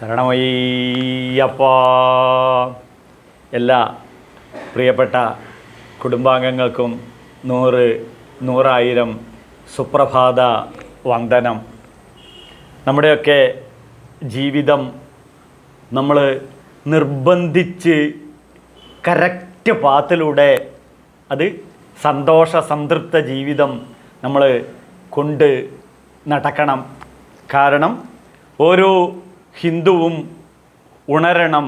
ശരണമയ്യപ്പ. എല്ലാ പ്രിയപ്പെട്ട കുടുംബാംഗങ്ങൾക്കും നൂറ് നൂറായിരം സുപ്രഭാത വന്ദനം. നമ്മുടെയൊക്കെ ജീവിതം നമ്മൾ നിർബന്ധിച്ച് കറക്റ്റ് പാത്തിലൂടെ അത് സന്തോഷ സംതൃപ്ത ജീവിതം നമ്മൾ കൊണ്ട് നടക്കണം. കാരണം ഓരോ ഹിന്ദുവും ഉണരണം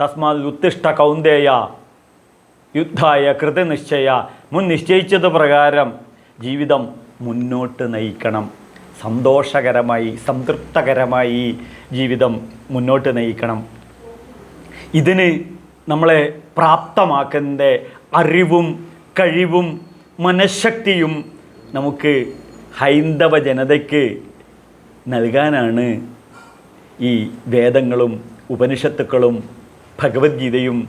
തസ്മാത് ഉത്തിഷ്ട കൗന്ദേയ യുദ്ധായ കൃതനിശ്ചയ മുൻ നിശ്ചയിച്ചത് പ്രകാരം ജീവിതം മുന്നോട്ട് നയിക്കണം. സന്തോഷകരമായി സംതൃപ്തകരമായി ജീവിതം മുന്നോട്ട് നയിക്കണം. ഇതിന് നമ്മളെ പ്രാപ്തമാക്കുന്ന അറിവും കഴിവും മനഃശക്തിയും നമുക്ക് ഹൈന്ദവ ജനതയ്ക്ക് നൽകാനാണ് ഈ വേദങ്ങളും ഉപനിഷത്തുക്കളും ഭഗവത്ഗീതയും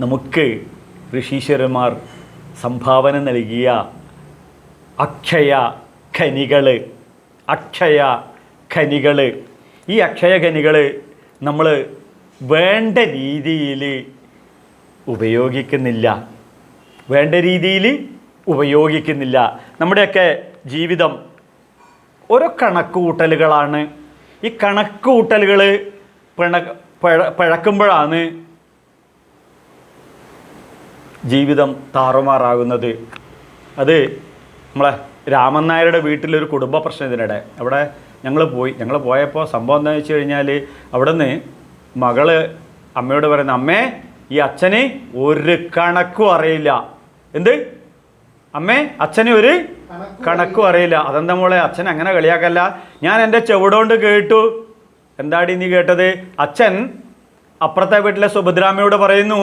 നമുക്ക് ഋഷീശ്വരന്മാർ സംഭാവന നൽകിയ അക്ഷയ ഖനികൾ അക്ഷയ ഖനികൾ ഈ അക്ഷയ ഖനികൾ നമ്മൾ വേണ്ട രീതിയിൽ ഉപയോഗിക്കുന്നില്ല. വേണ്ട രീതിയിൽ ഉപയോഗിക്കുന്നില്ല. നമ്മുടെയൊക്കെ ജീവിതം ഓരോ കണക്കുകൂട്ടലുകളാണ് ഈ കണക്ക് കൂട്ടലുകൾ പിണ പിഴ പിഴക്കുമ്പോഴാണ് ജീവിതം താറുമാറാകുന്നത്. അത് നമ്മളെ രാമൻ നായരുടെ വീട്ടിലൊരു കുടുംബ പ്രശ്നം ഇതിനിടെ. അവിടെ ഞങ്ങൾ പോയി. ഞങ്ങൾ പോയപ്പോൾ സംഭവം എന്താണെന്ന് വെച്ച് കഴിഞ്ഞാൽ അവിടെ നിന്ന് മകൾ അമ്മയോട് പറയുന്ന അമ്മേ ഈ അച്ഛന് ഒരു കണക്കും അറിയില്ല. എന്ത്? അമ്മേ അച്ഛന് ഒരു കണക്കും അറിയില്ല. അതെന്താ മോളെ അച്ഛൻ അങ്ങനെ കളിയാക്കല്ല. ഞാൻ എന്റെ ചെവിടോണ്ട് കേട്ടു. എന്താടി നീ കേട്ടത്? അച്ഛൻ അപ്പുറത്തെ വീട്ടിലെ സുഭദ്രാമ്മയോട് പറയുന്നു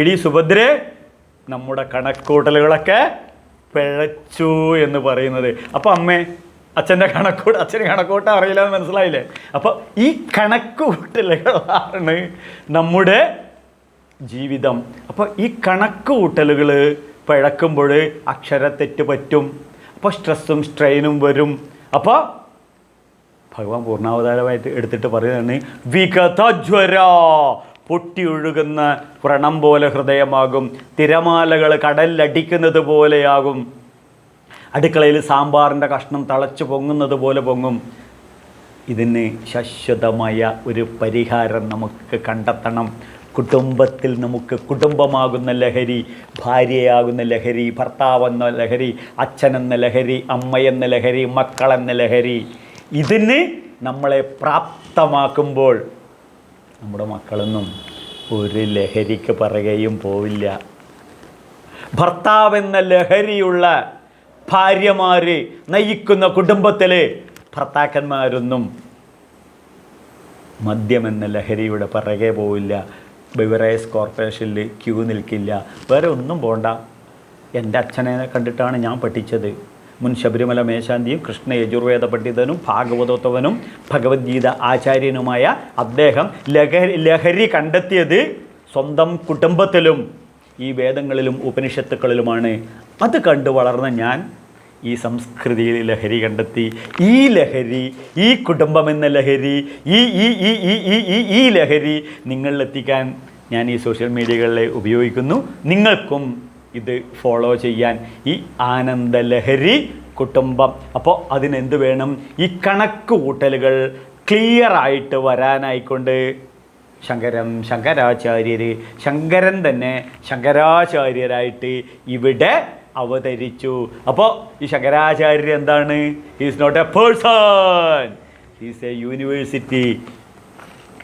എടി സുഭദ്രേ നമ്മുടെ കണക്കൂട്ടലുകളൊക്കെ പിഴച്ചു എന്ന് പറയുന്നത്. അപ്പോൾ അമ്മേ അച്ഛന്റെ കണക്കൂട്ട് അച്ഛന് കണക്കൂട്ട അറിയില്ല എന്ന് മനസ്സിലായില്ലേ? അപ്പോൾ ഈ കണക്കുകൂട്ടലുകളാണ് നമ്മുടെ ജീവിതം. അപ്പോൾ ഈ കണക്കുകൂട്ടലുകൾ പിഴക്കുമ്പോൾ അക്ഷരത്തെറ്റ് പറ്റും. അപ്പോൾ സ്ട്രെസ്സും സ്ട്രെയിനും വരും. അപ്പോൾ ഭഗവാൻ പൂർണാവതാരമായിട്ട് എടുത്തിട്ട് പറയുന്നതാണ് വികതജ്വര പൊട്ടിയൊഴുകുന്ന വ്രണം പോലെ ഹൃദയമാകും. തിരമാലകൾ കടലിലടിക്കുന്നത് പോലെയാകും. അടുക്കളയിൽ സാമ്പാറിന്റെ കഷ്ണം തളച്ചു പൊങ്ങുന്നത് പോലെ പൊങ്ങും. ഇതിന് ശാശ്വതമായ ഒരു പരിഹാരം നമുക്ക് കണ്ടെത്തണം. കുടുംബത്തിൽ നമുക്ക് കുടുംബമാകുന്ന ലഹരി ഭാര്യയാകുന്ന ലഹരി ഭർത്താവെന്ന ലഹരി അച്ഛനെന്ന ലഹരി അമ്മയെന്ന ലഹരി മക്കളെന്ന ലഹരി. ഇതിന് നമ്മളെ പ്രാപ്തമാക്കുമ്പോൾ നമ്മുടെ മക്കളൊന്നും ഒരു ലഹരിക്ക് പറയുകയും പോവില്ല. ഭർത്താവെന്ന ലഹരിയുള്ള ഭാര്യമാർ നയിക്കുന്ന കുടുംബത്തിലെ ഭർത്താക്കന്മാരൊന്നും മദ്യമെന്ന ലഹരിയുടെ പിറകെ പോവില്ല. ബിവറേജ് കോർപ്പറേഷനിൽ ക്യൂ നിൽക്കില്ല. വേറെ ഒന്നും പോണ്ട. എന്റെ അച്ഛനെ കണ്ടിട്ടാണ് ഞാൻ പഠിച്ചത്. മുൻ ശബരിമല മേശാന്തിയും കൃഷ്ണ യജുർവേദ പണ്ഡിതനും ഭാഗവതോത്തവനും ഭഗവത്ഗീത ആചാര്യനുമായ അദ്ദേഹം ലഹരി ലഹരി കണ്ടെത്തിയത് സ്വന്തം കുടുംബത്തിലും ഈ വേദങ്ങളിലും ഉപനിഷത്തുക്കളിലുമാണ്. അത് കണ്ടു വളർന്ന ഞാൻ ഈ സംസ്കൃതിയിൽ ലഹരി കണ്ടെത്തി. ഈ ലഹരി ഈ കുടുംബം എന്ന ലഹരി ഈ ഈ ഈ ഈ ഈ ഈ ഈ ലഹരി നിങ്ങളിലെത്തിക്കാൻ ഞാൻ ഈ സോഷ്യൽ മീഡിയകളെ ഉപയോഗിക്കുന്നു. നിങ്ങൾക്കും ഇത് ഫോളോ ചെയ്യാൻ ഈ ആനന്ദ ലഹരി കുടുംബം. അപ്പോൾ അതിനെന്ത് വേണം? ഈ കണക്ക് കൂട്ടലുകൾ ക്ലിയർ ആയിട്ട് വരാനായിക്കൊണ്ട് ശങ്കരം ശങ്കരാചാര്യർ ശങ്കരൻ തന്നെ ശങ്കരാചാര്യരായിട്ട് ഇവിടെ അവതരിച്ചു. അപ്പോൾ ഈ ശങ്കരാചാര്യർ എന്താണ്? Is not a person is a university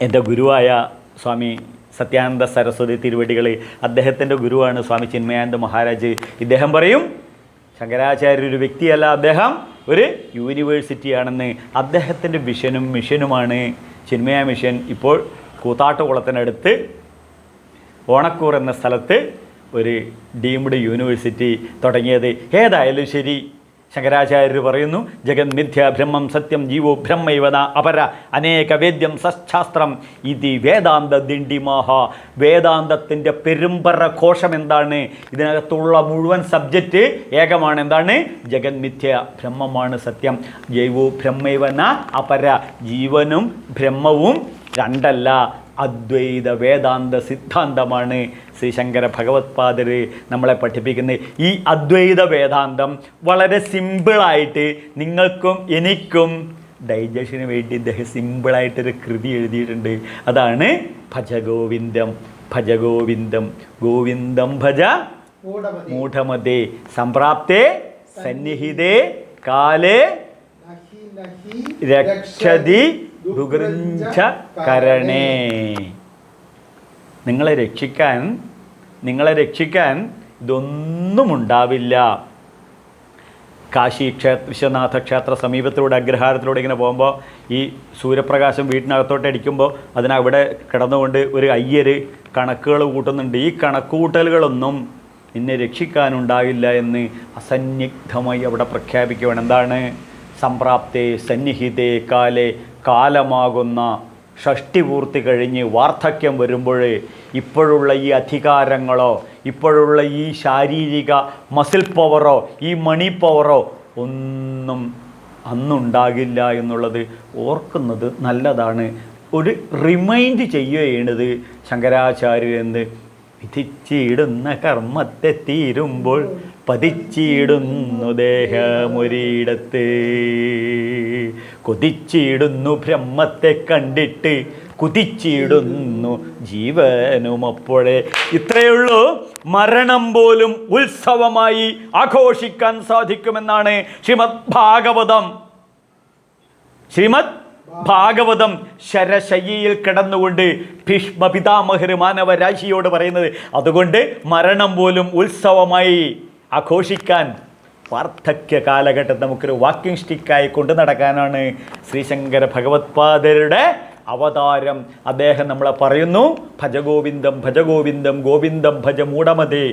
എന്റെ ഗുരുവായ സ്വാമി സത്യാനന്ദ സരസ്വതി തിരുവടികൾ അദ്ദേഹത്തിന്റെ ഗുരുവാണ് സ്വാമി ചിന്മയാനന്ദ മഹാരാജ്. ഇദ്ദേഹം പറയും ശങ്കരാചാര്യ ഒരു വ്യക്തിയല്ല അദ്ദേഹം ഒരു യൂണിവേഴ്സിറ്റിയാണെന്ന്. അദ്ദേഹത്തിന്റെ വിഷനും മിഷനുമാണ്. ചിന്മയ മിഷൻ ഇപ്പോൾ കൂത്താട്ടുകുളത്തിനടുത്ത് ഓണക്കൂർ എന്ന സ്ഥലത്ത് ഒരു ഡീംഡ് യൂണിവേഴ്സിറ്റി തുടങ്ങിയത്. ഏതായാലും ശരി. ശങ്കരാചാര്യർ പറയുന്നു ജഗൻ മിഥ്യ ബ്രഹ്മം സത്യം ജീവോ ബ്രഹ്മൈവന അപര അനേക വേദ്യം സശാസ്ത്രം ഇതി വേദാന്ത ദിണ്ടിമാഹ. വേദാന്തത്തിന്റെ പെരുമ്പറ കോശം എന്താണ്? ഇതിനകത്തുള്ള മുഴുവൻ സബ്ജക്റ്റ് ഏകമാണ്. എന്താണ്? ജഗൻ മിഥ്യ ബ്രഹ്മമാണ് സത്യം. ജൈവോ ബ്രഹ്മൈവന അപര ജീവനും ബ്രഹ്മവും രണ്ടല്ല. അദ്വൈത വേദാന്ത സിദ്ധാന്തമാണ് ശ്രീ ശങ്കര ഭഗവത്പാദർ നമ്മളെ പഠിപ്പിക്കുന്നത്. ഈ അദ്വൈത വേദാന്തം വളരെ സിമ്പിളായിട്ട് നിങ്ങൾക്കും എനിക്കും ഡൈജഷന് വേണ്ടി ഇദ്ദേഹം സിമ്പിളായിട്ടൊരു കൃതി എഴുതിയിട്ടുണ്ട്. അതാണ് ഭജഗോവിന്ദം. ഭജഗോവിന്ദം. ഗോവിന്ദം ഭജ മൂഢമതേ. സംപ്രാപ്തേ സന്നിഹിതേ കാലേ രക്ഷതി ദുഗൃഞ്ച കരണേ നിങ്ങളെ രക്ഷിക്കാൻ നിങ്ങളെ രക്ഷിക്കാൻ ഇതൊന്നും ഉണ്ടാവില്ല കാശി ക്ഷേത്ര വിശ്വനാഥ ക്ഷേത്ര സമീപത്തിലൂടെ അഗ്രഹാരത്തിലൂടെ ഇങ്ങനെ പോകുമ്പോൾ ഈ സൂര്യപ്രകാശം വീട്ടിനകത്തോട്ട് അടിക്കുമ്പോൾ അതിനവിടെ കിടന്നുകൊണ്ട് ഒരു അയ്യര് കണക്കുകൾ കൂട്ടുന്നുണ്ട്. ഈ കണക്കുകൂട്ടലുകളൊന്നും നിന്നെ രക്ഷിക്കാനുണ്ടാവില്ല എന്ന് അസന്നിഗ്ധമായി അവിടെ പ്രഖ്യാപിക്കുകയാണ് എന്താണ്? സംപ്രാപ്തേ സന്നിഹിതേ കാലേ കാലമാകുന്ന ഷഷ്ടിപൂർത്തി കഴിഞ്ഞ് വാർദ്ധക്യം വരുമ്പോൾ ഇപ്പോഴുള്ള ഈ അധികാരങ്ങളോ ഇപ്പോഴുള്ള ഈ ശാരീരിക മസിൽ പവറോ ഈ മണി പവറോ ഒന്നും അന്നുണ്ടാകില്ല എന്നുള്ളത് ഓർക്കുന്നത് നല്ലതാണ്. ഒരു റിമൈൻഡ് ചെയ്യുകയാണിത് ശങ്കരാചാര്യർ എന്ന് വിധിച്ചിടുന്ന കർമ്മത്തെ തീരുമ്പോൾ പതിച്ചിടുന്നു ദേഹമൊരിടത്ത് കൊതിച്ചിടുന്നു ബ്രഹ്മത്തെ കണ്ടിട്ട് കുതിച്ചിടുന്നു ജീവനും അപ്പോഴേ ഇത്രയുള്ളൂ. മരണം പോലും ഉത്സവമായി ആഘോഷിക്കാൻ സാധിക്കുമെന്നാണ് ശ്രീമദ് ഭാഗവതം ശ്രീമദ് ഭാഗവതം ശരശയ്യയിൽ കിടന്നുകൊണ്ട് ഭീഷ്മ പിതാമഹർ മാനവരാശിയോട് പറയുന്നത് അതുകൊണ്ട് മരണം പോലും ഉത്സവമായി ആഘോഷിക്കാൻ വാർദ്ധക്യ കാലഘട്ടം നമുക്കൊരു വാക്കിംഗ് സ്റ്റിക്കായി കൊണ്ടു നടക്കാനാണ് ശ്രീശങ്കര ഭഗവത്പാദരുടെ അവതാരം. അദ്ദേഹം നമ്മളെ പറയുന്നു ഭജഗോവിന്ദം ഭജഗോവിന്ദം ഗോവിന്ദം ഭജ മൂടമതേ.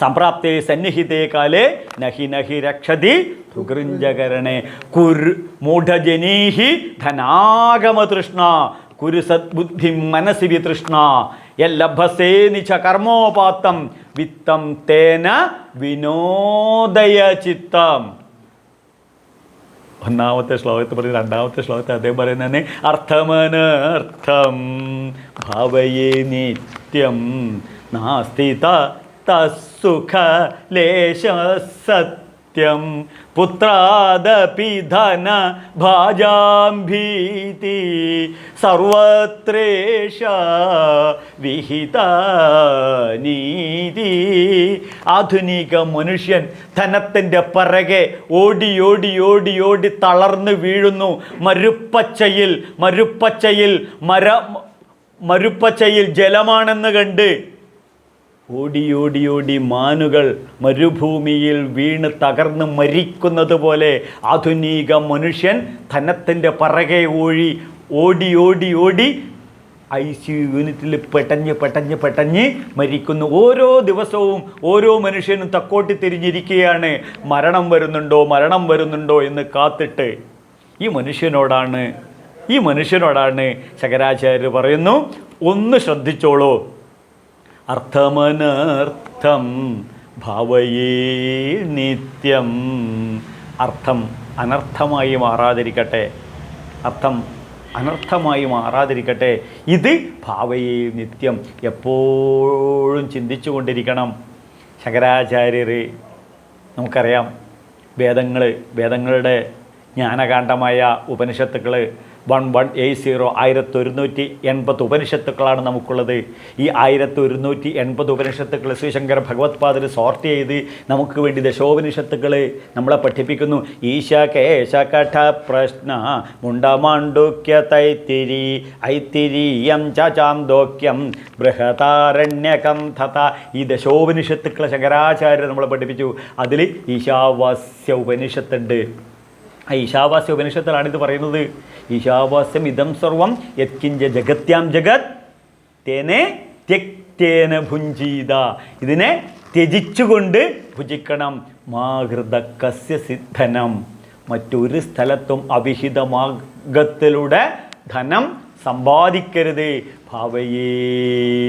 സംപ്രാപ്തേ സന്നിഹിതേ കാലേ നഹി നഹി രക്ഷതി തുകൃഞ്ചകരണേ കുരു മൂഢജനീഹി ധനാഗമതൃഷ്ണ. കുരു സദ്ബുദ്ധി മനസി വിതൃഷ്ണ. യല്ലഭസേ നിച്ച കർമ്മോപാത്തം. വിത്തം തേന വിനോദയ ചിത്തം ഒന്നാമത്തെ ശ്ലോകത്ത് പറയും രണ്ടാമത്തെ ശ്ലോകത്തെ അദ്ദേഹം പറയുന്നതാണ് അർത്ഥമനർത്ഥം. ഭാവയേ നിത്യം നാസ്തി തസുഖ സത്യം പുത്രാദപി ധന ഭാജാം ഭീതി സർവത്രേഷ വിഹിത നീതി ആധുനിക മനുഷ്യൻ ധനത്തിന്റെ പിറകെ ഓടി ഓടി ഓടി ഓടി തളർന്നു വീഴുന്നു. മരുപ്പച്ചയിൽ മരുപ്പച്ചയിൽ മര മരുപ്പച്ചയിൽ ജലമാണെന്ന് കണ്ട് ഓടി ഓടി ഓടി മാനുകൾ മരുഭൂമിയിൽ വീണ് തകർന്ന് മരിക്കുന്നത് പോലെ ആധുനിക മനുഷ്യൻ ധനത്തിന്റെ പറകെ ഓഴി ഓടി ഓടി ഓടി ഐ സി യു യൂണിറ്റിൽ പെട്ടഞ്ഞ് പെട്ടഞ്ഞ് പെട്ടഞ്ഞ് മരിക്കുന്നു. ഓരോ ദിവസവും ഓരോ മനുഷ്യനും തക്കോട്ടി തിരിഞ്ഞിരിക്കുകയാണ്. മരണം വരുന്നുണ്ടോ? മരണം വരുന്നുണ്ടോ എന്ന് കാത്തിട്ട് ഈ മനുഷ്യനോടാണ് ഈ മനുഷ്യനോടാണ് ശങ്കരാചാര്യർ പറയുന്നു ഒന്ന് ശ്രദ്ധിച്ചോളൂ. അർത്ഥമനർത്ഥം ഭാവയേ നിത്യം. അർത്ഥം അനർത്ഥമായി മാറാതിരിക്കട്ടെ. അർത്ഥം അനർത്ഥമായി മാറാതിരിക്കട്ടെ. ഇത് ഭാവയേ നിത്യം എപ്പോഴും ചിന്തിച്ചു കൊണ്ടിരിക്കണം ശങ്കരാചാര്യർ നമുക്കറിയാം വേദങ്ങൾ വേദങ്ങളുടെ ജ്ഞാനകാന്ഡമായ ഉപനിഷത്തുക്കൾ വൺ വൺ എയ്റ്റ് സീറോ ആയിരത്തി ഒരുന്നൂറ്റി എൺപത് ഉപനിഷത്തുക്കളാണ് നമുക്കുള്ളത്. ഈ ആയിരത്തി ഒരുന്നൂറ്റി എൺപത് ഉപനിഷത്തുക്കൾ ശ്രീശങ്കര ഭഗവത്പാദർ സോർട്ട് ചെയ്ത് നമുക്ക് വേണ്ടി ദശോപനിഷത്തുക്കൾ നമ്മളെ പഠിപ്പിക്കുന്നു. ഈശ കേശ കഠ പ്രശ്ന മുണ്ടമാണ്ഡുക്യ തൈത്തിരി ഐത്തിരീയം ചാന്തോക്യം ബൃഹതാരണ്യകം തഥ. ഈ ദശോപനിഷത്തുക്കളെ ശങ്കരാചാര്യർ നമ്മളെ പഠിപ്പിച്ചു. അതിൽ ഈശാവാസ്യ ഉപനിഷത്തുണ്ട്. ആ ഈശാവാസ്യ ഇത് പറയുന്നത്. ഈശാവാസ്യം ഇതം സർവം യത്കിഞ്ച ജഗത്യാം ജഗത് തേനെ ത്യക്തേന ഭുഞ്ചീത. ഇതിനെ ത്യജിച്ചുകൊണ്ട് ഭുജിക്കണം മാഹൃത കസ്യ സിദ്ധനം. മറ്റൊരു സ്ഥലത്തും അവിഹിത മാർഗത്തിലൂടെ ധനം സമ്പാദിക്കരുത്. ഭാവയേ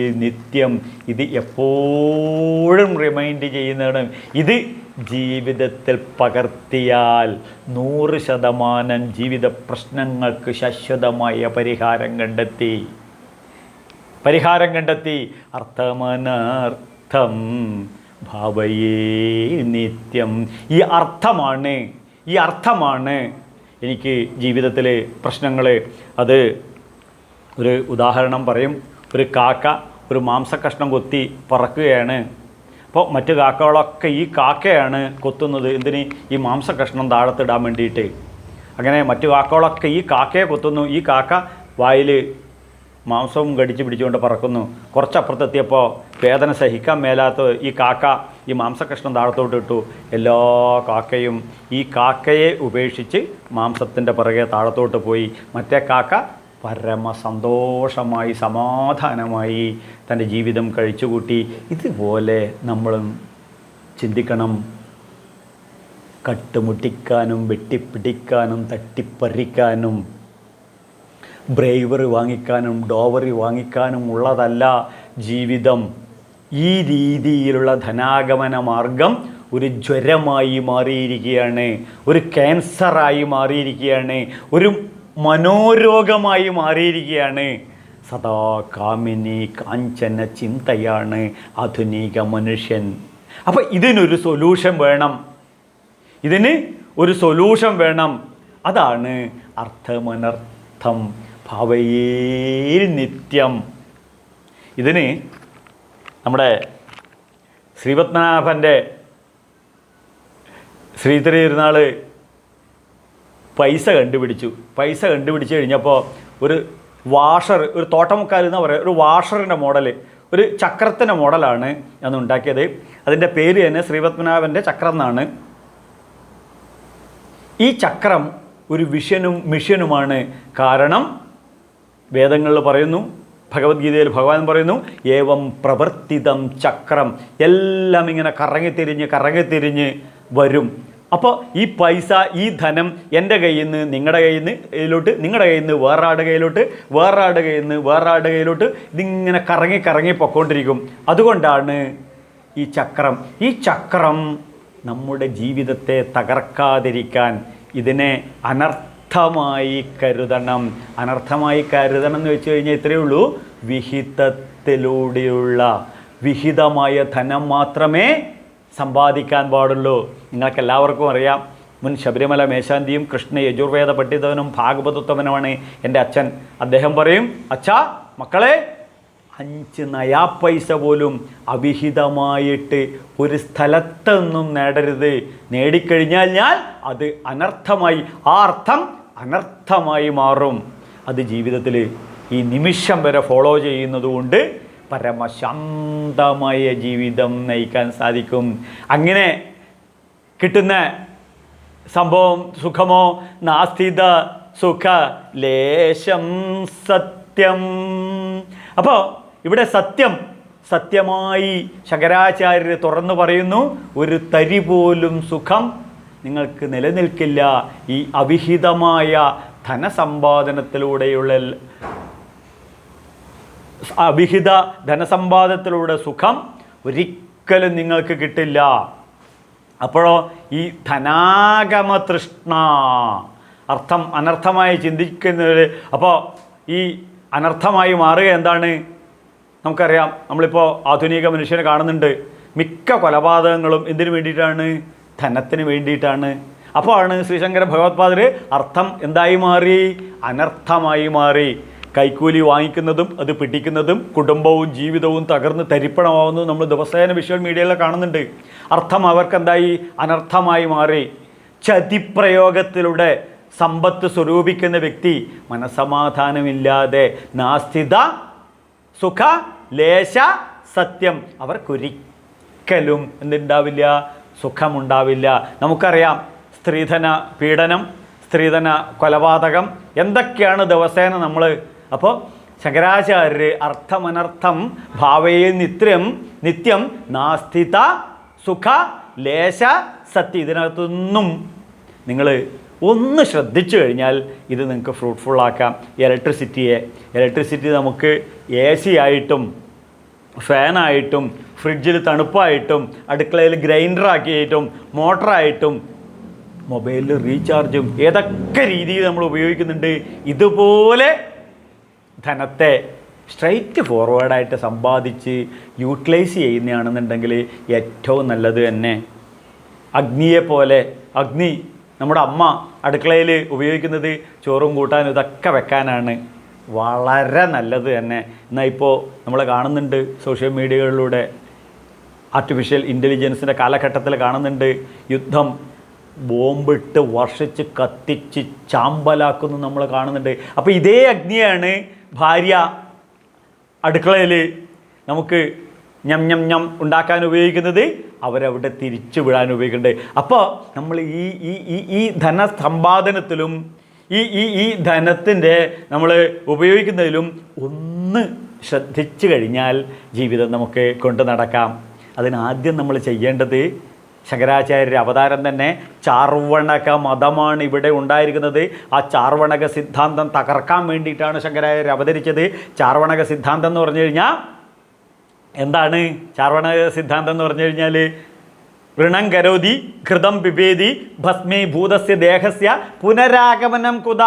നിത്യം. ഇത് എപ്പോഴും റിമൈൻഡ് ചെയ്യുന്നതാണ്. ഇത് ജീവിതത്തിൽ പകർത്തിയാൽ നൂറ് ശതമാനം ജീവിത പ്രശ്നങ്ങൾക്ക് ശാശ്വതമായ പരിഹാരം കണ്ടെത്തി. പരിഹാരം കണ്ടെത്തി. അർത്ഥമനർത്ഥം. ഭാവയേ നിത്യം. ഈ അർത്ഥമാണ്. ഈ അർത്ഥമാണ്. എനിക്ക് ജീവിതത്തിലെ പ്രശ്നങ്ങൾ അത് ഒരു ഉദാഹരണം പറയും. ഒരു കാക്ക ഒരു മാംസക്കഷ്ണം കൊത്തി പറക്കുകയാണ്. അപ്പോൾ മറ്റു കാക്കകളൊക്കെ ഈ കാക്കയാണ് കൊത്തുന്നത്. എന്തിന്? ഈ മാംസ കഷ്ണം താഴത്തിടാൻ വേണ്ടിയിട്ട്. അങ്ങനെ മറ്റു കാക്കകളൊക്കെ ഈ കാക്കയെ കൊത്തുന്നു. ഈ കാക്ക വായിൽ മാംസവും കടിച്ചു പിടിച്ചുകൊണ്ട് പറക്കുന്നു. കുറച്ചപ്പുറത്തെത്തിയപ്പോൾ വേദന സഹിക്കാൻ മേലാത്ത ഈ കാക്ക ഈ മാംസകഷ്ണം താഴത്തോട്ട് ഇട്ടു. എല്ലാ കാക്കയും ഈ കാക്കയെ ഉപേക്ഷിച്ച് മാംസത്തിന്റെ പുറകെ താഴത്തോട്ട് പോയി. മറ്റേ കാക്ക പരമ സന്തോഷമായി സമാധാനമായി തന്റെ ജീവിതം കഴിച്ചുകൂട്ടി. ഇതുപോലെ നമ്മളും ചിന്തിക്കണം. കട്ടുമുട്ടിക്കാനും വെട്ടിപ്പിടിക്കാനും തട്ടിപ്പറിക്കാനും ബ്രേവറി വാങ്ങിക്കാനും ഡോവറി വാങ്ങിക്കാനും ഉള്ളതല്ല ജീവിതം. ഈ രീതിയിലുള്ള ധനാഗമന മാർഗം ഒരു ജ്വരമായി മാറിയിരിക്കുകയാണ് ഒരു ക്യാൻസറായി മാറിയിരിക്കുകയാണ് ഒരു മനോരോഗമായി മാറിയിരിക്കുകയാണ്. സദാ കാമിനി കാഞ്ചന ചിന്തയാണ് ആധുനിക മനുഷ്യൻ. അപ്പം ഇതിനൊരു സൊല്യൂഷൻ വേണം. ഇതിന് ഒരു സൊല്യൂഷൻ വേണം. അതാണ് അർത്ഥമനർത്ഥം ഭാവയേ നിത്യം. ഇതിന് നമ്മുടെ ശ്രീപത്മനാഭന്റെ ശ്രീധരനാൾ പൈസ കണ്ടുപിടിച്ചു. പൈസ കണ്ടുപിടിച്ച് കഴിഞ്ഞപ്പോൾ ഒരു വാഷർ ഒരു തോട്ടമുക്കാൽ എന്ന് പറയുക ഒരു വാഷറിന്റെ മോഡൽ ഒരു ചക്രത്തിന്റെ മോഡലാണ് അന്ന് ഉണ്ടാക്കിയത്. അതിന്റെ പേര് തന്നെ ശ്രീപത്മനാഭന്റെ ചക്രം എന്നാണ്. ഈ ചക്രം ഒരു വിഷനും മിഷനുമാണ് കാരണം വേദങ്ങളിൽ പറയുന്നു ഭഗവത്ഗീതയിൽ ഭഗവാൻ പറയുന്നു ഏവം പ്രവർത്തിതം ചക്രം. എല്ലാം ഇങ്ങനെ കറങ്ങിത്തിരിഞ്ഞ് കറങ്ങിത്തിരിഞ്ഞ് വരും. അപ്പോൾ ഈ പൈസ ഈ ധനം എന്റെ കയ്യിൽ നിന്ന് നിങ്ങളുടെ കയ്യിൽ നിന്ന് ഇതിലോട്ട് നിങ്ങളുടെ കയ്യിൽ നിന്ന് വേറൊരാളുടെ കയ്യിലോട്ട് വേറൊരാളുടെ കയ്യിൽ നിന്ന് വേറൊരാളുടെ കയ്യിലോട്ട് ഇതിങ്ങനെ കറങ്ങി കറങ്ങി പൊക്കോണ്ടിരിക്കും. അതുകൊണ്ടാണ് ഈ ചക്രം. ഈ ചക്രം നമ്മുടെ ജീവിതത്തെ തകർക്കാതിരിക്കാൻ ഇതിനെ അനർത്ഥമായി കരുതണം. അനർത്ഥമായി കരുതണം എന്ന് വെച്ച് കഴിഞ്ഞാൽ ഇത്രയേ ഉള്ളൂ. വിഹിതത്തിലൂടെയുള്ള വിഹിതമായ ധനം മാത്രമേ സമ്പാദിക്കാൻ പാടുള്ളൂ. നിങ്ങൾക്ക് എല്ലാവർക്കും അറിയാം മുൻ ശബരിമല മേശാന്തിയും കൃഷ്ണ യജുർവേദ പണ്ഡിതവനും ഭാഗവതത്വമനുമാണ് എന്റെ അച്ഛൻ. അദ്ദേഹം പറയും അച്ഛാ മക്കളെ അഞ്ച് നയാ പൈസ പോലും അവിഹിതമായിട്ട് ഒരു സ്ഥലത്തൊന്നും നേടരുത്. നേടിക്കഴിഞ്ഞാൽ ഞാൻ അത് അനർത്ഥമായി ആ അർത്ഥം അനർത്ഥമായി മാറും. അത് ജീവിതത്തിൽ ഈ നിമിഷം വരെ ഫോളോ ചെയ്യുന്നതുകൊണ്ട് പരമശാന്തമായ ജീവിതം നയിക്കാൻ സാധിക്കും. അങ്ങനെ കിട്ടുന്ന സംഭവം സുഖമോ നാസ്തിത സുഖ ലേശം സത്യം. അപ്പോൾ ഇവിടെ സത്യം സത്യമായി ശങ്കരാചാര്യർ തുറന്നു പറയുന്നു ഒരു തരി പോലും സുഖം നിങ്ങൾക്ക് നിലനിൽക്കില്ല. ഈ അവിഹിതമായ ധനസമ്പാദനത്തിലൂടെയുള്ള അവിഹിത ധനസമ്പാദത്തിലൂടെ സുഖം ഒരിക്കലും നിങ്ങൾക്ക് കിട്ടില്ല. അപ്പോഴോ ഈ ധനാഗമ തൃഷ്ണ അർത്ഥം അനർത്ഥമായി ചിന്തിക്കുന്നവർ അപ്പോൾ ഈ അനർത്ഥമായി മാറുക എന്താണ്? നമുക്കറിയാം നമ്മളിപ്പോൾ ആധുനിക മനുഷ്യനെ കാണുന്നുണ്ട്. മിക്ക കൊലപാതകങ്ങളും എന്തിനു വേണ്ടിയിട്ടാണ്? ധനത്തിന് വേണ്ടിയിട്ടാണ്. അപ്പോൾ ആണ് ശ്രീശങ്കര ഭഗവത്പാദർ അർത്ഥം എന്തായി മാറി? അനർത്ഥമായി മാറി. കൈക്കൂലി വാങ്ങിക്കുന്നതും അത് പിടിക്കുന്നതും കുടുംബവും ജീവിതവും തകർന്ന് തരിപ്പണമാവുന്നതും നമ്മൾ ദിവസേന വിഷ്വൽ മീഡിയയിൽ കാണുന്നുണ്ട്. അർത്ഥം അവർക്കെന്തായി? അനർത്ഥമായി മാറി. ചതിപ്രയോഗത്തിലൂടെ സമ്പത്ത് സ്വരൂപിക്കുന്ന വ്യക്തി മനസമാധാനമില്ലാതെ നാസ്തിത സുഖ ലേശ സത്യം അവർക്കൊരിക്കലും എന്തുണ്ടാവില്ല? സുഖമുണ്ടാവില്ല. നമുക്കറിയാം സ്ത്രീധന പീഡനം സ്ത്രീധന കൊലപാതകം എന്തൊക്കെയാണ് ദിവസേന നമ്മൾ അപ്പോൾ ശങ്കരാചാര്യർ അർത്ഥമനർത്ഥം ഭാവയിൽ നിത്യം നിത്യം നാസ്തിത സുഖ ലേശ സത്യ ഇതിനകത്തൊന്നും നിങ്ങൾ ഒന്ന് ശ്രദ്ധിച്ചു കഴിഞ്ഞാൽ ഇത് നിങ്ങൾക്ക് ഫ്രൂട്ട്ഫുൾ ആക്കാം. ഇലക്ട്രിസിറ്റിയെ ഇലക്ട്രിസിറ്റി നമുക്ക് എ സി ആയിട്ടും ഫാനായിട്ടും ഫ്രിഡ്ജിൽ തണുപ്പായിട്ടും അടുക്കളയിൽ ഗ്രൈൻഡറാക്കിയിട്ടും മോട്ടറായിട്ടും മൊബൈലിൽ റീചാർജും ഏതൊക്കെ രീതിയിൽ നമ്മൾ ഉപയോഗിക്കുന്നുണ്ട് ഇതുപോലെ ധനത്തെ സ്ട്രൈറ്റ് ഫോർവേഡായിട്ട് സമ്പാദിച്ച് യൂട്ടിലൈസ് ചെയ്യുന്നതാണെന്നുണ്ടെങ്കിൽ ഏറ്റവും നല്ലത് തന്നെ അഗ്നിയെപ്പോലെ അഗ്നി നമ്മുടെ അമ്മ അടുക്കളയിൽ ഉപയോഗിക്കുന്നത് ചോറും കൂട്ടാനും ഇതൊക്കെ വെക്കാനാണ്. വളരെ നല്ലത് തന്നെ. എന്നാൽ ഇപ്പോൾ നമ്മൾ കാണുന്നുണ്ട് സോഷ്യൽ മീഡിയകളിലൂടെ ആർട്ടിഫിഷ്യൽ ഇന്റലിജൻസിന്റെ കാലഘട്ടത്തിൽ കാണുന്നുണ്ട്. യുദ്ധം ബോംബിട്ട് വർഷിച്ച് കത്തിച്ച് ചാമ്പലാക്കുന്നു നമ്മൾ കാണുന്നുണ്ട്. അപ്പോൾ ഇതേ അഗ്നിയാണ് ഭാര്യ അടുക്കളയിൽ നമുക്ക് ഞം ഞം ഞം ഉണ്ടാക്കാൻ ഉപയോഗിക്കുന്നത് അവരവിടെ തിരിച്ചു വിടാൻ ഉപയോഗിക്കുന്നുണ്ട്. അപ്പോൾ നമ്മൾ ഈ ഈ ഈ ഈ ധനസമ്പാദനത്തിലും ഈ ഈ ഈ ധനത്തിന്റെ നമ്മൾ ഉപയോഗിക്കുന്നതിലും ഒന്ന് ശ്രദ്ധിച്ചു കഴിഞ്ഞാൽ ജീവിതം നമുക്ക് കൊണ്ടു നടക്കാം. അതിനാദ്യം നമ്മൾ ചെയ്യേണ്ടത് ശങ്കരാചാര്യരുടെ അവതാരം തന്നെ ചാർവണക മതമാണ് ഇവിടെ ഉണ്ടായിരിക്കുന്നത്. ആ ചാർവണക സിദ്ധാന്തം തകർക്കാൻ വേണ്ടിയിട്ടാണ് ശങ്കരാചാര്യർ അവതരിച്ചത്. ചാർവണക സിദ്ധാന്തം എന്ന് പറഞ്ഞു കഴിഞ്ഞാൽ എന്താണ്? ചാർവണക സിദ്ധാന്തം എന്ന് പറഞ്ഞു കഴിഞ്ഞാൽ ഋണം കരോതി ഘൃതം പിബേതി ഭസ്മേ ഭൂതസ്യ ദേഹസ്യ പുനരാഗമനം കുത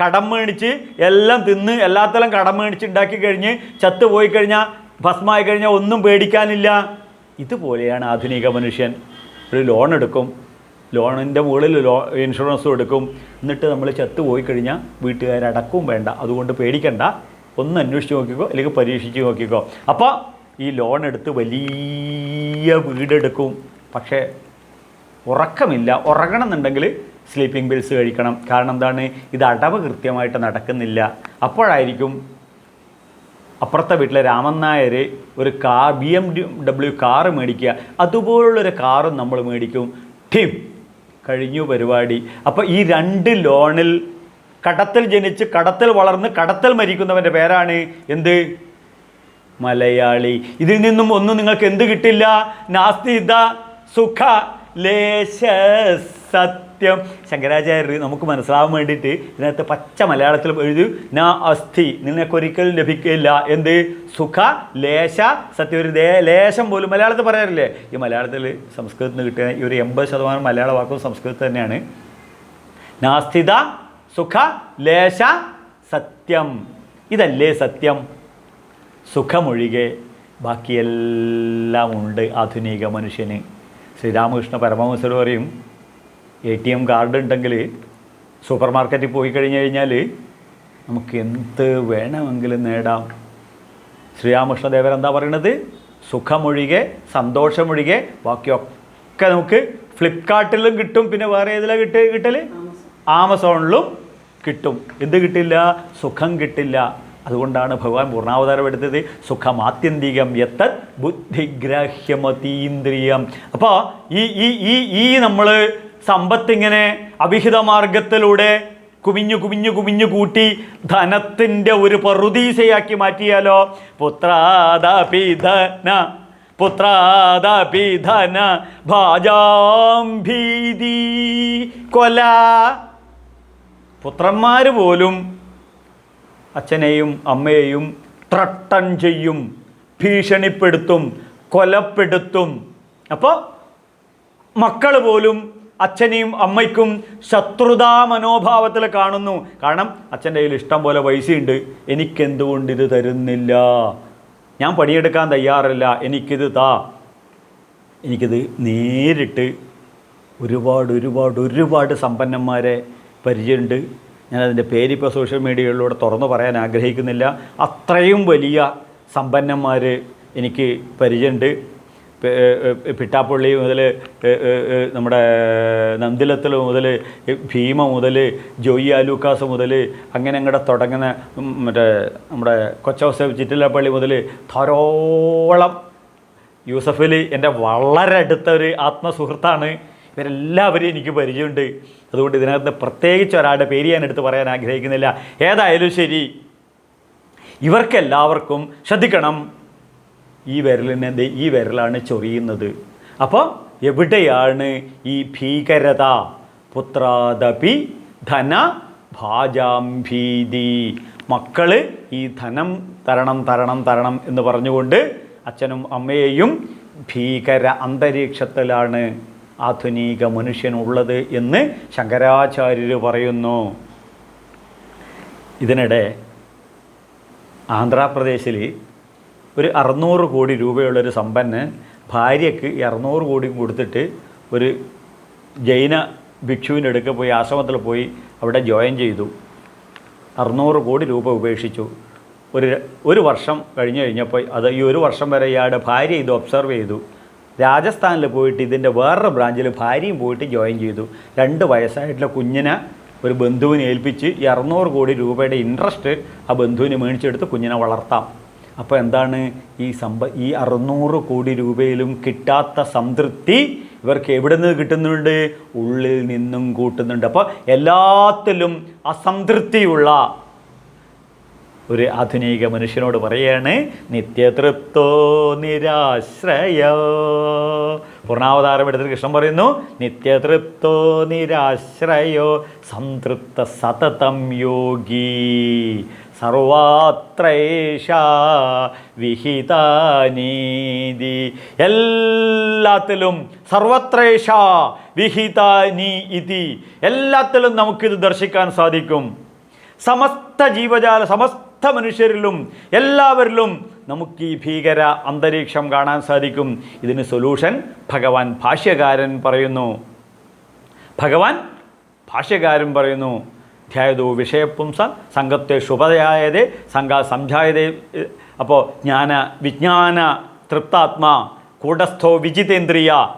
കടം മേണിച്ച് എല്ലാം തിന്ന് എല്ലാത്തിലും കടം മേടിച്ച് ഉണ്ടാക്കി കഴിഞ്ഞ് ചത്തുപോയി കഴിഞ്ഞാൽ ഭസ്മായി കഴിഞ്ഞാൽ ഒന്നും പേടിക്കാനില്ല. ഇതുപോലെയാണ് ആധുനിക മനുഷ്യൻ. ഒരു ലോൺ എടുക്കും. ലോണിന്റെ മുകളിൽ ലോ ഇൻഷുറൻസും എടുക്കും. എന്നിട്ട് നമ്മൾ ചത്തു പോയി കഴിഞ്ഞാൽ വീട്ടുകാരടക്കവും വേണ്ട. അതുകൊണ്ട് പേടിക്കണ്ട. ഒന്ന് അന്വേഷിച്ച് നോക്കിക്കോ അല്ലെങ്കിൽ പരീക്ഷിച്ച് നോക്കിക്കോ. അപ്പോൾ ഈ ലോൺ എടുത്ത് വലിയ വീടെടുക്കും. പക്ഷേ ഉറക്കമില്ല. ഉറങ്ങണം എന്നുണ്ടെങ്കിൽ സ്ലീപ്പിംഗ് ബിൽസ് കഴിക്കണം. കാരണം എന്താണ്? ഇത് അടവ് കൃത്യമായിട്ട് നടക്കുന്നില്ല. അപ്പോഴായിരിക്കും അപ്പുറത്തെ വീട്ടിലെ രാമൻ നായർ ഒരു car B M W car മേടിക്കുക. അതുപോലുള്ളൊരു കാറും നമ്മൾ മേടിക്കും. ടീം കഴിഞ്ഞു പരിപാടി. അപ്പോൾ ഈ രണ്ട് ലോണിൽ കടത്തിൽ ജനിച്ച് കടത്തിൽ വളർന്ന് കടത്തിൽ മരിക്കുന്നവന്റെ പേരാണ് എന്ത്? മലയാളി. ഇതിൽ നിന്നും ഒന്നും നിങ്ങൾക്ക് എന്ത് കിട്ടില്ല? നാസ്തിത സുഖ. ലേശ സത്യം. ശങ്കരാചാര്യർ നമുക്ക് മനസ്സിലാവാൻ വേണ്ടിയിട്ട് ഇതിനകത്ത് പച്ച മലയാളത്തിൽ എഴുതി നാ അസ്ഥി നിനക്കൊരിക്കലും ലഭിക്കില്ല. എന്ത്? സുഖ ലേശ സത്യം. ഒരു ലേശം പോലും മലയാളത്തിൽ പറയാറില്ലേ? ഈ മലയാളത്തിൽ സംസ്കൃതത്തിൽ കിട്ടിയ ഈ ഒരു എൺപത് ശതമാനം മലയാള വാക്കും സംസ്കൃതത്തിൽ തന്നെയാണ്. നാസ്ഥിത സുഖ ലേശ സത്യം. ഇതല്ലേ സത്യം? സുഖമൊഴികെ ബാക്കിയെല്ലാം ഉണ്ട് ആധുനിക മനുഷ്യന്. ശ്രീരാമകൃഷ്ണ പരമഹംസർ പറയും എ ടി എം കാർഡ് ഉണ്ടെങ്കിൽ സൂപ്പർ മാർക്കറ്റിൽ പോയി കഴിഞ്ഞു കഴിഞ്ഞാൽ നമുക്ക് എന്ത് വേണമെങ്കിലും നേടാം. ശ്രീരാമകൃഷ്ണദേവൻ എന്താ പറയണത്? സുഖമൊഴികെ സന്തോഷമൊഴികെ ബാക്കിയൊക്കെ നമുക്ക് ഫ്ലിപ്കാർട്ടിലും കിട്ടും പിന്നെ വേറെ ഏതിലാണ് കിട്ടുക കിട്ടൽ ആമസോണിലും കിട്ടും. എന്ത് കിട്ടില്ല? സുഖം കിട്ടില്ല. അതുകൊണ്ടാണ് ഭഗവാൻ പൂർണാവതാരം എടുത്തത്. സുഖമാത്യന്തികം എത്തത് ബുദ്ധിഗ്രാഹ്യമതീന്ദ്രിയം. അപ്പോൾ ഈ ഈ ഈ ഈ നമ്മൾ സമ്പത്തിങ്ങനെ അവിഹിത മാർഗത്തിലൂടെ കുമിഞ്ഞു കുമിഞ്ഞു കുമിഞ്ഞു കൂട്ടി ധനത്തിന്റെ ഒരു പറുദീസയാക്കി മാറ്റിയാലോ? പുത്രാദപിധന പുത്രാദപിധന ഭാജാം ഭീതി കൊല. പുത്രന്മാർ പോലും അച്ഛനെയും അമ്മയെയും ട്രട്ടൺ ചെയ്യും ഭീഷണിപ്പെടുത്തും കൊലപ്പെടുത്തും. അപ്പോൾ മക്കൾ പോലും അച്ഛനെയും അമ്മയ്ക്കും ശത്രുതാ മനോഭാവത്തിൽ കാണുന്നു. കാരണം അച്ഛന്റെ കയ്യിൽ ഇഷ്ടം പോലെ പൈസയുണ്ട്. എനിക്കെന്തുകൊണ്ട് ഇത് തരുന്നില്ല? ഞാൻ പണിയെടുക്കാൻ തയ്യാറില്ല. എനിക്കിത് താ. എനിക്കിത് നേരിട്ട് ഒരുപാട് ഒരുപാട് ഒരുപാട് സമ്പന്നന്മാരെ പരിചയമുണ്ട്. ഞാനതിന്റെ പേരിപ്പോൾ സോഷ്യൽ മീഡിയകളിലൂടെ തുറന്നു പറയാൻ ആഗ്രഹിക്കുന്നില്ല. അത്രയും വലിയ സമ്പന്നന്മാർ എനിക്ക് പരിചയമുണ്ട്. പിട്ടാപ്പള്ളി മുതൽ നമ്മുടെ നന്ദിലത്തൽ മുതൽ ഭീമ മുതൽ ജോയി ആലൂക്കാസ് മുതൽ അങ്ങനെ അങ്ങോട്ട് തുടങ്ങുന്ന മറ്റേ നമ്മുടെ കൊച്ചൗസഫ് ചിറ്റിലപ്പള്ളി മുതൽ ധാരോളം യൂസഫലി എന്റെ വളരെ അടുത്തൊരു ആത്മസുഹൃത്താണ്. ഇവരെല്ലാവരും എനിക്ക് പരിചയമുണ്ട്. അതുകൊണ്ട് ഇതിനകത്ത് പ്രത്യേകിച്ച് ഒരാളുടെ പേര് ഞാൻ എടുത്ത് പറയാൻ ആഗ്രഹിക്കുന്നില്ല. ഏതായാലും ശരി. ഇവർക്കെല്ലാവർക്കും ശ്രദ്ധിക്കണം. ഈ വിരലിനെ ഈ വിരലാണ് ചൊറിയുന്നത്. അപ്പോൾ എവിടെയാണ് ഈ ഭീകരത? പുത്രാദപി ധന ഭാജാംഭീതി. മക്കൾ ഈ ധനം തരണം തരണം തരണം എന്ന് പറഞ്ഞുകൊണ്ട് അച്ഛനും അമ്മയെയും ഭീകര അന്തരീക്ഷത്തിലാണ്. ആധുനിക മനുഷ്യനുള്ളത് എന്ന് ശങ്കരാചാര്യർ പറയുന്നു. ഇതിനിടെ ആന്ധ്രാപ്രദേശിൽ ഒരു അറുന്നൂറ് കോടി രൂപയുള്ളൊരു സമ്പന്നൻ ഭാര്യയ്ക്ക് അറുന്നൂറ് കോടി കൊടുത്തിട്ട് ഒരു ജൈന ഭിക്ഷുവിന്റെ അടുക്ക പോയി ആശ്രമത്തിൽ പോയി അവിടെ ജോയിൻ ചെയ്തു. അറുന്നൂറ് കോടി രൂപ ഉപേക്ഷിച്ചു. ഒരു ഒരു വർഷം കഴിഞ്ഞ് കഴിഞ്ഞപ്പോൾ അത് ഈ ഒരു വർഷം വരെ ഇയാളുടെ ഭാര്യ ഇത് ഒബ്സർവ് ചെയ്തു. രാജസ്ഥാനിൽ പോയിട്ട് ഇതിന്റെ വേറൊരു ബ്രാഞ്ചിൽ ഭാര്യയും പോയിട്ട് ജോയിൻ ചെയ്തു. രണ്ട് വയസ്സായിട്ടുള്ള കുഞ്ഞിനെ ഒരു ബന്ധുവിനെ ഏൽപ്പിച്ച് ഈ അറുന്നൂറ് കോടി രൂപയുടെ ഇൻട്രസ്റ്റ് ആ ബന്ധുവിന് മേടിച്ചെടുത്ത് കുഞ്ഞിനെ വളർത്താം. അപ്പോൾ എന്താണ് ഈ സമ്പ ഈ അറുന്നൂറ് കോടി രൂപയിലും കിട്ടാത്ത സംതൃപ്തി ഇവർക്ക് എവിടെ നിന്ന് കിട്ടുന്നുണ്ട്? ഉള്ളിൽ നിന്നും കൂട്ടുന്നുണ്ട്. അപ്പോൾ എല്ലാത്തിലും അസംതൃപ്തിയുള്ള ഒരു ആധുനിക മനുഷ്യനോട് പറയാണ് നിത്യതൃപ്തോ നിരാശ്രയോ. പൂർണാവതാരം എടുത്തിട്ട് കൃഷ്ണൻ പറയുന്നു നിത്യതൃപ്തോ നിരാശ്രയോ സംതൃപ്ത സതതം യോഗി സർവാത്രേഷ വിഹിതാനീതി എല്ലാത്തിലും സർവത്രേഷ വിഹിതാനി ഇതി എല്ലാത്തിലും നമുക്കിത് ദർശിക്കാൻ സാധിക്കും. സമസ്ത ജീവജാല സമസ്ത മനുഷ്യരിലും എല്ലാവരിലും നമുക്ക് ഈ ഭീകര അന്തരീക്ഷം കാണാൻ സാധിക്കും. ഇതിന് സൊല്യൂഷൻ ഭഗവാൻ ഭാഷ്യകാരൻ പറയുന്നു. ഭഗവാൻ ഭാഷ്യകാരൻ പറയുന്നു. ധ്യായതോ വിഷയപുംസ സംഘത്തെ ശുഭതയായതേ സംഘ സംജായതേ അപ്പോൾ ജ്ഞാന വിജ്ഞാന തൃപ്താത്മാ കൂടസ്ഥോ വിജിതേന്ദ്രിയ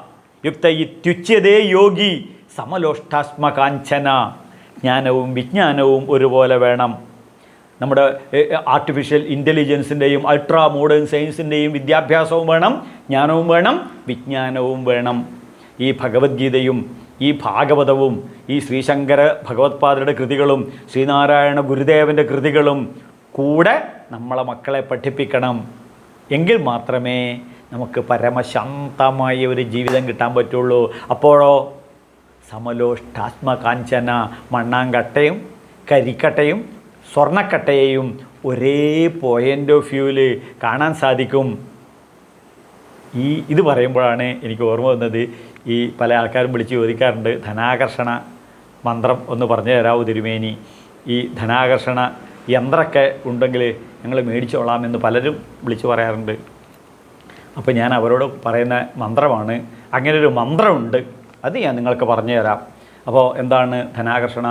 യുക്ത ഇത്യുച്യതേ യോഗി സമലോഷ്ടാസ്മകാഞ്ചന ജ്ഞാനവും വിജ്ഞാനവും ഒരുപോലെ വേണം. നമ്മുടെ ആർട്ടിഫിഷ്യൽ ഇന്റലിജൻസിന്റെയും അൾട്രാ മോഡേൺ സയൻസിന്റെയും വിദ്യാഭ്യാസവും വേണം ജ്ഞാനവും വേണം വിജ്ഞാനവും വേണം. ഈ ഭഗവത്ഗീതയും ഈ ഭാഗവതവും ഈ ശ്രീശങ്കര ഭഗവത്പാദരുടെ കൃതികളും ശ്രീനാരായണ ഗുരുദേവന്റെ കൃതികളും കൂടെ നമ്മളെ മക്കളെ പഠിപ്പിക്കണം. എങ്കിൽ മാത്രമേ നമുക്ക് പരമശാന്തമായ ഒരു ജീവിതം കിട്ടാൻ പറ്റുള്ളൂ. അപ്പോഴോ സമലോഷ്ടാത്മകാഞ്ചന മണ്ണാങ്കട്ടയും കരിക്കട്ടയും സ്വർണക്കട്ടയെയും ഒരേ പോയിന്റ് ഓഫ് വ്യൂവിൽ കാണാൻ സാധിക്കും. ഈ ഇത് പറയുമ്പോഴാണ് എനിക്ക് ഓർമ്മ വന്നത്. ഈ പല ആൾക്കാരും വിളിച്ച് ചോദിക്കാറുണ്ട് ധനാകർഷണ മന്ത്രം ഒന്ന് പറഞ്ഞു തരാവൂ തിരുമേനി. ഈ ധനാകർഷണ യന്ത്രമൊക്കെ ഉണ്ടെങ്കിൽ ഞങ്ങൾ മേടിച്ചോളാം എന്ന് പലരും വിളിച്ച് പറയാറുണ്ട്. അപ്പോൾ ഞാൻ അവരോട് പറയുന്ന മന്ത്രമാണ് അങ്ങനെ ഒരു മന്ത്രമുണ്ട് അത് ഞാൻ നിങ്ങൾക്ക് പറഞ്ഞു തരാം. അപ്പോൾ എന്താണ് ധനാകർഷണ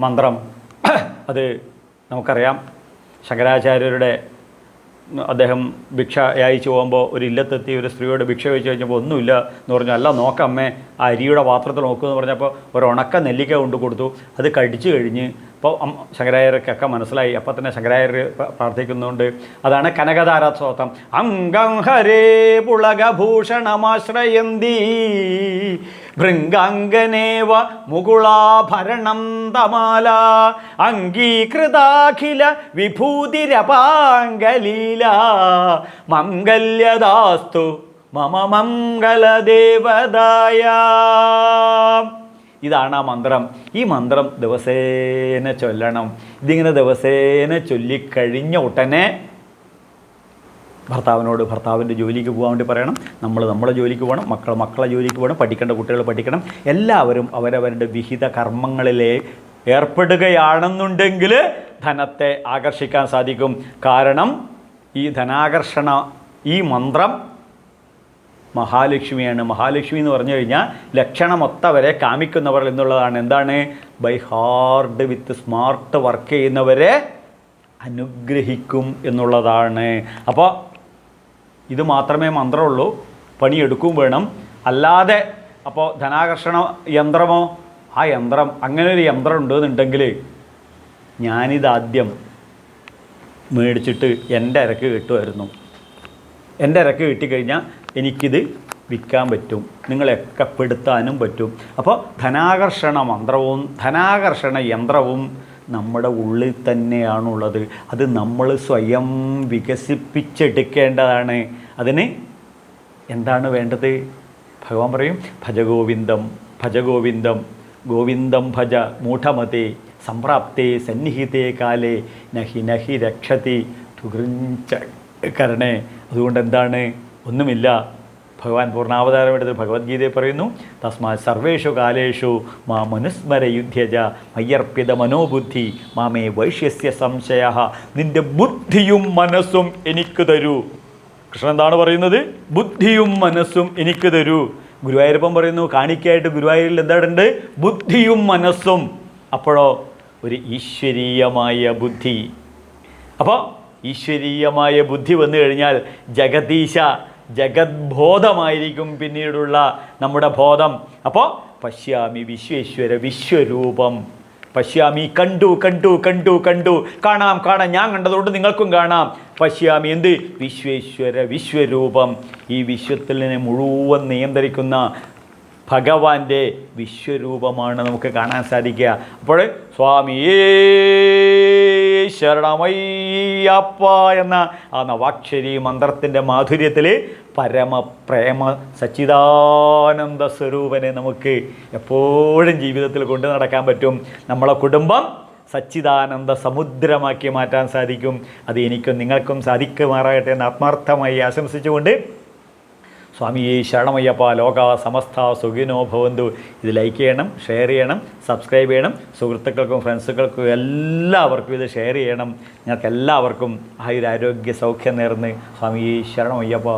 മന്ത്രം? അത് നമുക്കറിയാം ശങ്കരാചാര്യരുടെ അദ്ദേഹം ഭിക്ഷ അയച്ചു പോകുമ്പോൾ ഒരു ഇല്ലത്തെത്തി ഒരു സ്ത്രീയോട് ഭിക്ഷ ചോദിച്ചു കഴിഞ്ഞപ്പോൾ ഒന്നുമില്ല എന്ന് പറഞ്ഞു അല്ല നോക്കമ്മേ ആ അരിയുടെ പാത്രത്തിൽ നോക്കുമെന്ന് പറഞ്ഞപ്പോൾ ഒരു ഉണക്ക നെല്ലിക്ക കൊണ്ട് കൊടുത്തു. അത് കടിച്ചു കഴിഞ്ഞ് അപ്പോൾ ശങ്കരായർക്കൊക്കെ മനസ്സിലായി. അപ്പം തന്നെ ശങ്കരായർ പ്രാർത്ഥിക്കുന്നുണ്ട് അതാണ് കനകധാരസ്തോത്രം അംഗം ഹരേ പുളകഭൂഷണമാശ്രയന്തി ഭൃംഗാംഗനേവ മുകുളാഭരണം തമാല അംഗീകൃതാഖില വിഭൂതിരപാംഗലീല മംഗല്യദാസ്തു മമ മംഗളദേവതായ ഇതാണ് ആ മന്ത്രം. ഈ മന്ത്രം ദിവസേന ചൊല്ലണം. ഇതിങ്ങനെ ദിവസേന ചൊല്ലിക്കഴിഞ്ഞ ഉടനെ ഭർത്താവിനോട് ഭർത്താവിന്റെ ജോലിക്ക് പോകാൻ വേണ്ടി പറയണം. നമ്മൾ നമ്മളെ ജോലിക്ക് പോകണം മക്കൾ മക്കളെ ജോലിക്ക് പോകണം പഠിക്കേണ്ട കുട്ടികൾ പഠിക്കണം. എല്ലാവരും അവരവരുടെ വിഹിത കർമ്മങ്ങളിലെ ഏർപ്പെടുകയാണെന്നുണ്ടെങ്കിൽ ധനത്തെ ആകർഷിക്കാൻ സാധിക്കും. കാരണം ഈ ധനാകർഷണ ഈ മന്ത്രം മഹാലക്ഷ്മിയാണ്. മഹാലക്ഷ്മി എന്ന് പറഞ്ഞു കഴിഞ്ഞാൽ ലക്ഷണമൊത്തവരെ കാമിക്കുന്നവർ എന്നുള്ളതാണ്. എന്താണ്? By hard with smart work ചെയ്യുന്നവരെ അനുഗ്രഹിക്കും എന്നുള്ളതാണ്. അപ്പോൾ ഇത് മാത്രമേ മന്ത്രമുള്ളൂ. പണിയെടുക്കും വേണം. അല്ലാതെ അപ്പോൾ ധനാകർഷണ യന്ത്രമോ? ആ യന്ത്രം അങ്ങനെ ഒരു യന്ത്രം ഉണ്ടെന്നുണ്ടെങ്കിൽ ഞാനിതാദ്യം മേടിച്ചിട്ട് എന്റെ ഇരക്ക് കിട്ടുമായിരുന്നു. എന്റെ ഇരക്ക് കിട്ടിക്കഴിഞ്ഞാൽ എനിക്കിത് വിൽക്കാൻ പറ്റും. നിങ്ങളെയൊക്കെ പെടുത്താനും പറ്റും. അപ്പോൾ ധനാകർഷണ മന്ത്രവും ധനാകർഷണ യന്ത്രവും നമ്മുടെ ഉള്ളിൽ തന്നെയാണുള്ളത്. അത് നമ്മൾ സ്വയം വികസിപ്പിച്ചെടുക്കേണ്ടതാണ്. അതിന് എന്താണ് വേണ്ടത്? ഭഗവാൻ പറയും ഭജഗോവിന്ദം ഭജഗോവിന്ദം ഗോവിന്ദം ഭജ മൂഢമതേ സംപ്രാപ്തേ സന്നിഹിതേ കാലേ നഹി നഹി രക്ഷതി തുകൃഞ്ച കരണേ. അതുകൊണ്ട് എന്താണ്? ഒന്നുമില്ല. ഭഗവാൻ പൂർണാവതാരം എടുത്ത് ഭഗവത്ഗീതയെ പറയുന്നു തസ്മാ സർവേഷു കാലേഷു മാ മനുസ്മര യുദ്ധ്യജ മയ്യർപ്പിത മനോബുദ്ധി മാമേ വൈഷ്യസ്യ സംശയ നിന്റെ ബുദ്ധിയും മനസ്സും എനിക്ക് തരൂ. കൃഷ്ണൻ എന്താണ് പറയുന്നത്? ബുദ്ധിയും മനസ്സും എനിക്ക് തരൂ. ഗുരുവായൂരപ്പം പറയുന്നു കാണിക്കായിട്ട് ഗുരുവായൂരിൽ എന്താടുണ്ട് ബുദ്ധിയും മനസ്സും. അപ്പോഴോ ഒരു ഈശ്വരീയമായ ബുദ്ധി. അപ്പോൾ ഈശ്വരീയമായ ബുദ്ധി വന്നു കഴിഞ്ഞാൽ ജഗദീശ ജഗദ്ബോധമായിരിക്കും പിന്നീടുള്ള നമ്മുടെ ബോധം. അപ്പോൾ പശ്യാമി വിശ്വേശ്വര വിശ്വരൂപം. പശ്യാമി കണ്ടു കണ്ടു കണ്ടു കണ്ടു. കാണാം കാണാം. ഞാൻ കണ്ടതുകൊണ്ട് നിങ്ങൾക്കും കാണാം. പശ്യാമി എന്ത്? വിശ്വേശ്വര വിശ്വരൂപം. ഈ വിശ്വത്തിനെ മുഴുവൻ നിയന്ത്രിക്കുന്ന ഭഗവാന്റെ വിശ്വരൂപമാണ് നമുക്ക് കാണാൻ സാധിക്കുക. അപ്പോൾ സ്വാമിയേ ശരണമയ്യപ്പ എന്ന ആ നവാക്ഷരി മന്ത്രത്തിന്റെ മാധുര്യത്തിൽ പരമപ്രേമ സച്ചിദാനന്ദ സ്വരൂപനെ നമുക്ക് എപ്പോഴും ജീവിതത്തിൽ കൊണ്ടു നടക്കാൻ പറ്റും. നമ്മളെ കുടുംബം സച്ചിദാനന്ദ സമുദ്രമാക്കി മാറ്റാൻ സാധിക്കും. അത് എനിക്കും നിങ്ങൾക്കും സാധിക്കുമാറാകട്ടെ എന്ന് ആത്മാർത്ഥമായി ആശംസിച്ചുകൊണ്ട് സ്വാമിയെ ശരണമയ്യപ്പ ലോക സമസ്ത സുഖിനോ ഭവന്തു. ഇത് ലൈക്ക് ചെയ്യണം ഷെയർ ചെയ്യണം സബ്സ്ക്രൈബ് ചെയ്യണം. സുഹൃത്തുക്കൾക്കും ഫ്രണ്ട്സുകൾക്കും എല്ലാവർക്കും ഇത് ഷെയർ ചെയ്യണം. ഞങ്ങൾക്ക് എല്ലാവർക്കും ആയുരാരോഗ്യ സൗഖ്യം നേർന്ന് സ്വാമിയെ ശരണമയ്യപ്പ.